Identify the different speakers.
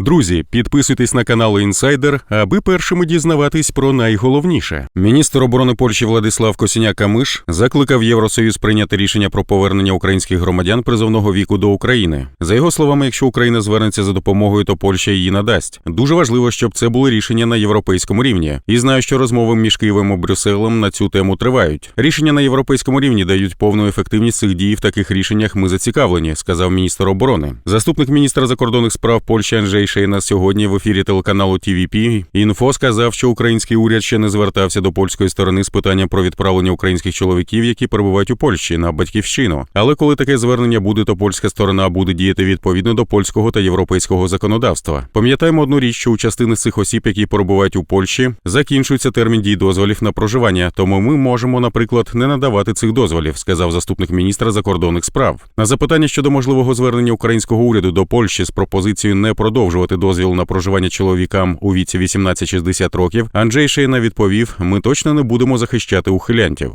Speaker 1: Друзі, підписуйтесь на канал Інсайдер, аби першими дізнаватись про найголовніше. Міністр оборони Польщі Владислав Косіняк-Камиш закликав Євросоюз прийняти рішення про повернення українських громадян призовного віку до України. За його словами, якщо Україна звернеться за допомогою, то Польща її надасть. Дуже важливо, щоб це були рішення на європейському рівні. І знаю, що розмови між Києвом і Брюсселем на цю тему тривають. Рішення на європейському рівні дають повну ефективність цих дій. В таких рішеннях ми зацікавлені, сказав міністр оборони. Заступник міністра закордонних справ Польщі Анджей Шейна сьогодні в ефірі телеканалу TVP інфо сказав, що український уряд ще не звертався до польської сторони з питанням про відправлення українських чоловіків, які перебувають у Польщі на батьківщину. Але коли таке звернення буде, то польська сторона буде діяти відповідно до польського та європейського законодавства. Пам'ятаємо одну річ, що у частини цих осіб, які перебувають у Польщі, закінчується термін дій дозволів на проживання. Тому ми можемо, наприклад, не надавати цих дозволів, сказав заступник міністра закордонних справ. На запитання щодо можливого звернення українського уряду до Польщі з пропозицією не продовжувати дозвіл на проживання чоловікам у віці 18-60 років, Анджей Шейна відповів: ми точно не будемо захищати ухилянтів.